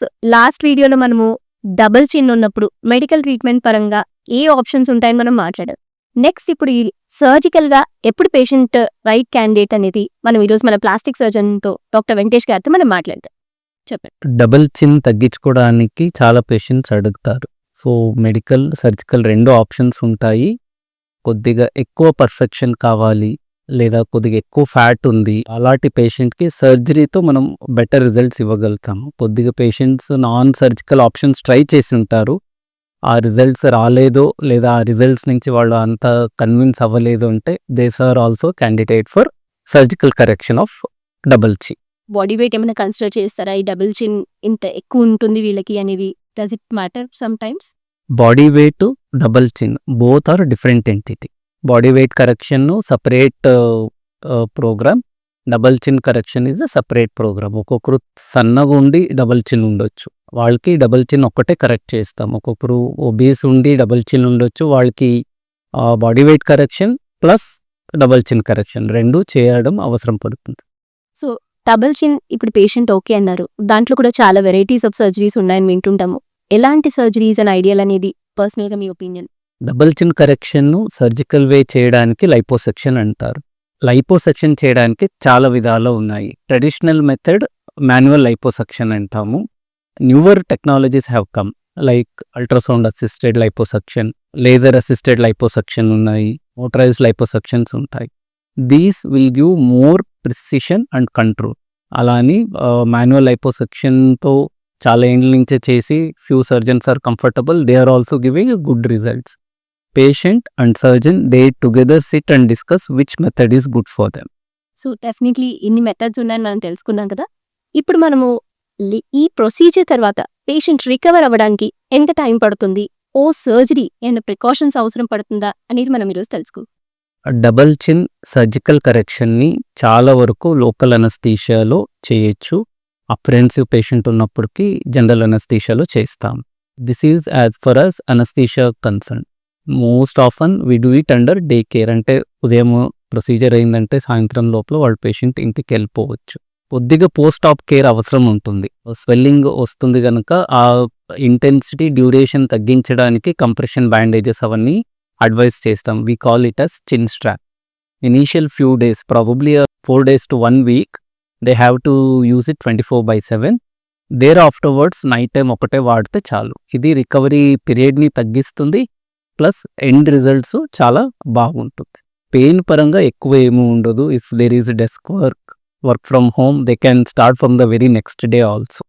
So last వీడియోలో మనము double చిన్ ఉన్నప్పుడు మెడికల్ ట్రీట్మెంట్ పరంగా ఏ ఆప్షన్స్ ఉంటాయని మనం మాట్లాడాం. నెక్స్ట్ ఇప్పుడు ఈ సర్జికల్గా ఎప్పుడు పేషెంట్ రైట్ క్యాండిడేట్ అనేది మనం ఈరోజు మన ప్లాస్టిక్ సర్జన్తో డాక్టర్ వెంకటేష్ గారితో మనం మాట్లాడతాం. చెప్పండి. డబుల్ చిన్ తగ్గించుకోవడానికి చాలా పేషెంట్స్ అడుగుతారు. సో మెడికల్ సర్జికల్ రెండు ఆప్షన్స్ ఉంటాయి. కొద్దిగా ఎక్కువ పర్ఫెక్షన్ కావాలి. లేదా కొద్దిగా ఎక్కువ ఫ్యాట్ ఉంది అలాంటి పేషెంట్కి సర్జరీతో మనం బెటర్ రిజల్ట్స్ ఇవ్వగలుగుతాము. కొద్దిగా patients non surgical options try చేసి ఉంటారు. ఆ రిజల్ట్స్ రాలేదో లేదా ఆ రిజల్ట్స్ నుంచి వాళ్ళు అంత కన్విన్స్ అవ్వలేదు అంటే these are also candidate for surgical correction of double chin body weight ఏమైనా కన్సిడర్ చేస్తారా? ఈ డబుల్ చిన్ ఇంత ఎక్కువ ఉంటుంది వీళ్ళకి అనేది does it matter sometimes body weight double chin both are different entity body weight correction separate program double chin correction is a separate program ఒక్కొక్కరు సన్నగా ఉండి డబల్ చిన్ ఉండొచ్చు. వాళ్ళకి డబల్ చిన్ ఒక్కటే కరెక్ట్ చేస్తాం. ఒక్కొక్కరు ఒబీస్ ఉండి డబల్ చిన్ ఉండొచ్చు. వాళ్ళకి body weight correction plus double chin correction రెండు చేయడం అవసరం పడుతుంది. సో డబల్ చిన్ ఇప్పుడు పేషెంట్ ఓకే అన్నారు. దాంట్లో కూడా చాలా వెరైటీస్ ఆఫ్ సర్జరీస్ ఉన్నాయని వింటుంటాము. ఎలాంటి సర్జరీస్ అండ్ ఐడియల్ అనేది పర్సనల్గా మీ ఒపీనియన్ డబుల్ చిన్ కరెక్షన్ను సర్జికల్ వే చేయడానికి లైపోసెక్షన్ అంటారు. లైపోసెక్షన్ చేయడానికి చాలా విధాలు ఉన్నాయి. ట్రెడిషనల్ మెథడ్ మాన్యువల్ లైపోసెక్షన్ అంటాము. Newer technologies have come. Like ultrasound assisted liposuction laser assisted liposuction ఉన్నాయి మోటరైజ్డ్ లైపోసెక్షన్స్ ఉంటాయి. These will give more precision and control. అలా అని మాన్యువల్ లైపోసెక్షన్తో చాలా ఏళ్ళ నుంచే చేసి few surgeons are comfortable they are also giving good results. Patient and surgeon they together sit and discuss which method is good for them so definitely ఇన్ని methods ఉన్నాయని మనం తెలుసుకున్నాం కదా. ఇప్పుడు మనము లి- ఈ ప్రొసీజర్ తర్వాత పేషెంట్ రికవర్ అవ్వడానికి ఎంత టైం పడుతుంది? ఓ సర్జరీ ఏమైనా ప్రికాషన్స్ అవసరం పడుతుందా? అనేది మనం ఈరోజు తెలుసుకో డబల్ చిన్ సర్జికల్ కరెక్షన్ని చాలా వరకు లోకల్ అనస్థీషియాలో చేయొచ్చు. అప్రెన్సివ్ పేషెంట్ ఉన్నప్పటికీ జనరల్ అనస్థీషియాలో చేస్తాం. This is as far as anaesthesia concern most often we do it under day care అంటే ఉదయం ప్రొసీజర్ అయిందంటే సాయంత్రం లోపల వాళ్ళ పేషెంట్ ఇంటికి వెళ్ళిపోవచ్చు. కొద్దిగా పోస్ట్ ఆప్ కేర్ అవసరం ఉంటుంది. స్వెల్లింగ్ వస్తుంది కనుక ఆ ఇంటెన్సిటీ డ్యూరేషన్ తగ్గించడానికి కంప్రెషన్ బ్యాండేజెస్ అవన్నీ అడ్వైస్ చేస్తాం. We call it as chin strap initial few days probably four days to one week they have to use it twenty four by seven there afterwards night time ఒకటే వాడితే చాలు. ఇది recovery పీరియడ్ని తగ్గిస్తుంది. Plus end results చాలా బాగుంటుంది. Pain పరంగా ఎక్కువ ఏమీ ఉండదు. If there is desk work work from home they can start from the very next day also.